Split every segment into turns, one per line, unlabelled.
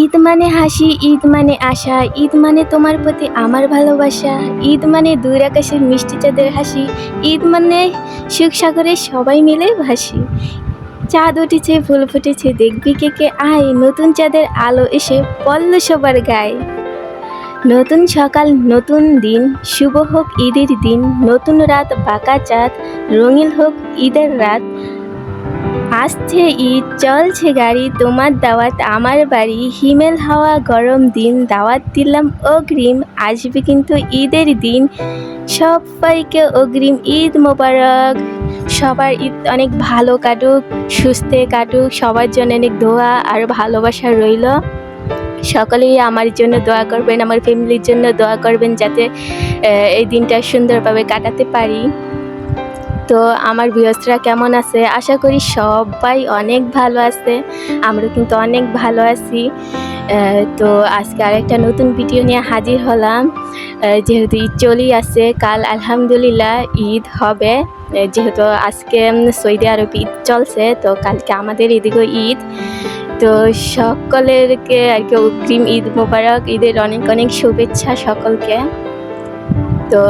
ঈদ মানে হাসি, ঈদ মানে আশা, ঈদ মানে তোমার প্রতি আমার ভালোবাসা, ঈদ মানে দূর আকাশের মিষ্টি চাঁদের হাসি, ঈদ মানে সুখ সাগরে সবাই মিলে ভাসি। চাঁদ উঠেছে, ফুল ফুটেছে, দেখবি কে কে আয়, নতুন চাঁদের আলো এসে পল্ল সবার গায়ে। নতুন সকাল, নতুন দিন, শুভ হোক ঈদের দিন, নতুন রাত, বাঁকা চাঁদ, রঙিন হোক ঈদের রাত। আসছে ঈদ, চলছে গাড়ি, তোমার দাওয়াত আমার বাড়ি। হিমেল হাওয়া, গরম দিন, দাওয়াত দিলাম অগ্রিম, আসবে কিন্তু ঈদের দিন। সবাইকে অগ্রিম ঈদ মোবারক। সবার ঈদ অনেক ভালো কাটুক, সুস্থে কাটুক, সবার জন্য অনেক দোয়া আর ভালোবাসা রইল। সকলেই আমার জন্য দোয়া করবেন, আমার ফ্যামিলির জন্য দোয়া করবেন যাতে এই দিনটা সুন্দরভাবে কাটাতে পারি। তো আমার বৃহস্পতিরা কেমন আছে? আশা করি সবাই অনেক ভালো আছে। আমরা কিন্তু অনেক ভালো আছি। তো আজকে আরেকটা নতুন ভিডিও নিয়ে হাজির হলাম। যেহেতু ঈদ চলেই আছে, কাল আলহামদুলিল্লাহ ঈদ হবে। যেহেতু আজকে সৌদি আরব ঈদ চলছে, তো কালকে আমাদের এদিকেও ঈদ। তো সকলেরকে আর কি অগ্রিম ঈদ মোবারক, ঈদের অনেক অনেক শুভেচ্ছা সকলকে। তো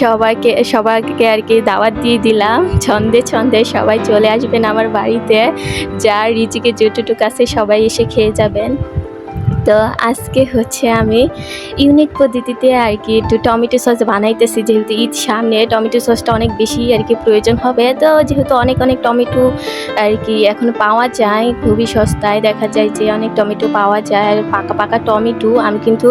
সবাইকে সবাইকে আর কি দাওয়াত দিয়ে দিলাম। ছন্দে ছন্দে সবাই চলে আসবেন আমার বাড়িতে। যার রিচিকে যেটুটুক আছে সবাই এসে খেয়ে যাবেন। তো আজকে হচ্ছে আমি ইউনিক পদ্ধতিতে আর কি একটু টমেটো সস বানাইতেছি, যেহেতু ঈদ সামনে, টমেটো সসটা অনেক বেশি আর কি প্রয়োজন হবে। তো যেহেতু অনেক অনেক টমেটো আর কি এখন পাওয়া যায়, খুবই সস্তায় দেখা যায় যে অনেক টমেটো পাওয়া যায়, আর পাকা পাকা টমেটো আমি কিন্তু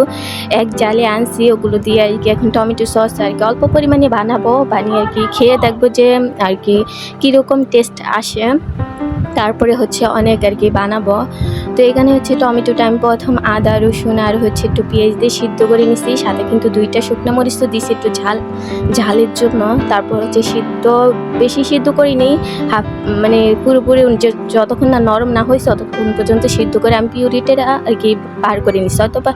এক জালে আনছি, ওগুলো দিয়ে আর কি এখন টমেটো সস আর কি অল্প পরিমাণে বানাবো, বানিয়ে আর কি খেয়ে দেখব যে আর কি কীরকম টেস্ট আসে। তারপরে হচ্ছে অনেক আর কি বানাবো। তো এখানে হচ্ছে টমেটোটা আমি প্রথম আদা, রসুন আর হচ্ছে একটু পেঁয়াজ দিয়ে সিদ্ধ করে নিছি। সাথে কিন্তু দুইটা শুকনো মরিচ তো দিছি একটু ঝাল, ঝালের জন্য। তারপর হচ্ছে সিদ্ধ, বেশি সিদ্ধ করিনি। হাফ মানে পুরোপুরি যতক্ষণ না নরম না হয়েছে, ততক্ষণ পর্যন্ত সিদ্ধ করে আমি পিউরিটা আর কি বার করে নিচ্ছি অথবা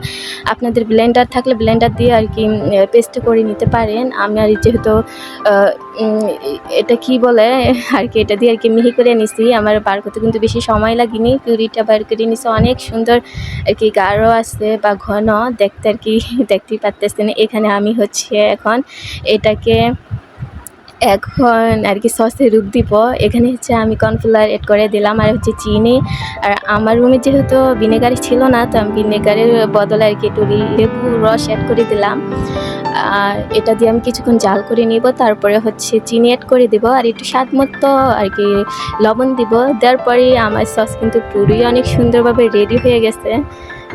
আপনাদের ব্লেন্ডার থাকলে ব্লেন্ডার দিয়ে আর কি পেস্ট করে নিতে পারেন। আমি আর যেহেতু এটা কি বলে? আর কি এটা দিয়ে আর কি মিহি করে নিছি আমার বার করতে কিন্তু বেশি সময় লাগেনি। পিউরিটা বার করে নিছি অনেক সুন্দর আর কি গাঢ় আছে বা ঘন। দেখতে আর কি, দেখতেই পারতেছেন। এখানে আমি হচ্ছে এখন এটাকে এখন আর কি সসে রূপ দিব। এখানে হচ্ছে আমি কর্নফ্লাওয়ার এড করে দিলাম আর হচ্ছে চিনি। আর আমার রুমে যেহেতু ভিনেগার ছিল না, তো আমি ভিনেগারের বদলে আর কি একটু লেবু রস অ্যাড করে দিলাম। আর এটা দিয়ে আমি কিছুক্ষণ জাল করে নিব, তারপরে হচ্ছে চিনি অ্যাড করে দেবো আর একটু স্বাদ মতো আর কি লবণ দিব। দেওয়ার পরে আমার সস কিন্তু পুরোই অনেক সুন্দরভাবে রেডি হয়ে গেছে।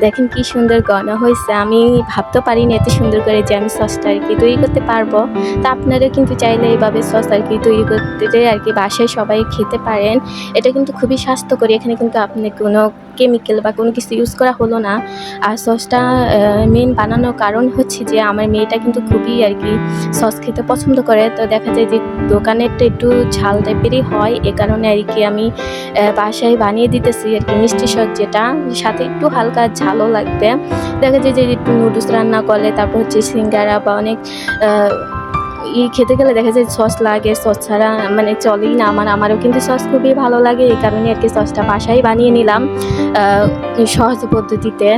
দেখেন কি সুন্দর ঘন হয়েছে। আমি ভাবতে পারিনি এত সুন্দর করে যে আমি সসটা আর কি তৈরি করতে পারব। তা আপনারা কিন্তু চাইলে এইভাবে সস আর কি তৈরি করতে আর কি বাসায় সবাই খেতে পারেন। এটা কিন্তু খুবই স্বাস্থ্যকর। এখানে কিন্তু আপনি কোনো কেমিক্যাল বা কোনো কিছু ইউজ করা হলো না। আর সসটা মেন বানানোর কারণ হচ্ছে যে আমার মেয়েটা কিন্তু খুবই আর কি সস খেতে পছন্দ করে। তো দেখা যায় যে দোকানেরটা একটু ঝাল টাইপেরই হয়, এ কারণে আর কি আমি বাসায় বানিয়ে দিতেছি আর কি মিষ্টি সস যেটা। সাথে একটু হালকা ঝালও লাগবে। দেখা যায় যে একটু নুডলস রান্না করলে তারপর হচ্ছে সিঙ্গারা বা অনেক ই খেতে গেলে দেখা যায় সস লাগে, সস ছাড়া মানে চলেই না। আমার, আমারও কিন্তু সস খুবই ভালো লাগে, এই কারণে আর কি সসটা বাসায় বানিয়ে নিলাম সহজ পদ্ধতিতে।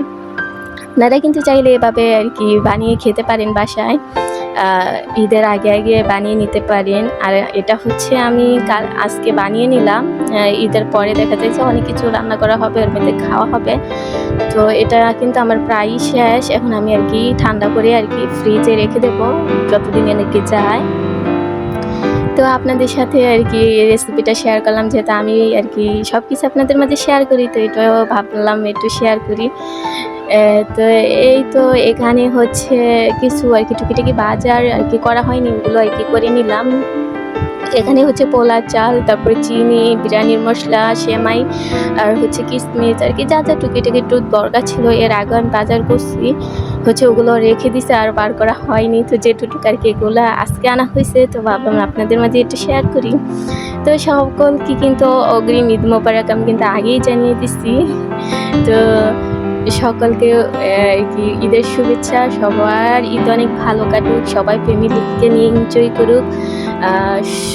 আপনারা কিন্তু চাইলে এভাবে আর কি বানিয়ে খেতে পারেন বাসায়। ঈদের আগে আগে বানিয়ে নিতে পারেন। আর এটা হচ্ছে আমি কাল আজকে বানিয়ে নিলাম। ঈদের পরে দেখা যাচ্ছে অনেক কিছু রান্না করা হবে, ওর মধ্যে খাওয়া হবে। তো এটা কিন্তু আমার প্রায়ই শেষ। এখন আমি আর কি ঠান্ডা করে আর কি ফ্রিজে রেখে দেবো যতদিন আর কি যায়। তো আপনাদের সাথে আর কি রেসিপিটা শেয়ার করলাম যেহেতু আমি আর কি সব কিছু আপনাদের মাঝে শেয়ার করি। তো এটাও ভাবলাম একটু শেয়ার করি। তো এই তো এখানে হচ্ছে কিছু আর কি টুকিটাকি বাজার আর কি করা হয়নি, ওগুলো আর কি করে নিলাম। এখানে হচ্ছে পোলা চাল, তারপরে চিনি, বিরিয়ানির মশলা, সেমাই আর হচ্ছে কিশমিশ আর কি যা যা টুকিটাকি একটু দরকার ছিল, এর আগে আমি বাজার করছি। হচ্ছে ওগুলো রেখে দিছে আর বার করা হয়নি, তো যেটুকু আর কি এগুলো আজকে আনা হয়েছে, তো ভাবলাম আপনাদের মাঝে একটু শেয়ার করি। তো সকল কি কিন্তু অগ্রিম ঈদ মোবারক আমি কিন্তু আগেই জানিয়ে দিচ্ছি তো সকলকে কি, ঈদের শুভেচ্ছা, সবার, ঈদ অনেক ভালো কাটুক, সবাই ফ্যামিলিকে নিয়ে এনজয় করুক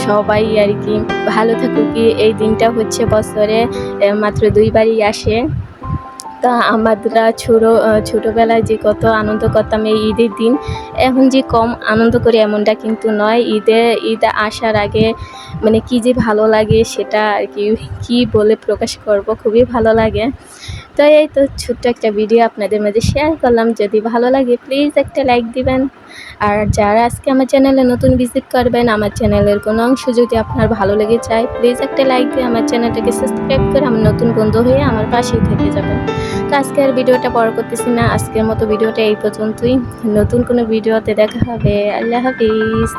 সবাই আর কি ভালো থাকুক কি এই দিনটা হচ্ছে বছরে মাত্র দুইবারই আসে। তা আমরা ছোটো ছোটোবেলায় যে কত আনন্দ করতাম এই ঈদের দিন, এখন যে কম আনন্দ করি এমনটা কিন্তু নয়। ঈদে, ঈদ আসার আগে মানে কী যে ভালো লাগে সেটা আর কি, কী বলে প্রকাশ করব, খুবই ভালো লাগে। তো এই তো ছোট্ট একটা ভিডিও আপনাদের মাঝে শেয়ার করলাম। যদি ভালো লাগে প্লিজ একটা লাইক দিবেন। আর যারা আজকে আমার চ্যানেলে নতুন ভিজিট করবেন, আমার চ্যানেলের কোনো অংশ যদি আপনার ভালো লেগে যায় প্লিজ একটা লাইক দিয়ে আমার চ্যানেলটাকে সাবস্ক্রাইব করে আমার নতুন বন্ধু হয়ে আমার পাশেই থেকে যাবেন। তো আজকে আর ভিডিওটা বড় করতেছি না। আজকের মতো ভিডিওটা এই পর্যন্তই। নতুন কোনো ভিডিওতে দেখা হবে। আল্লাহ হাফিজ।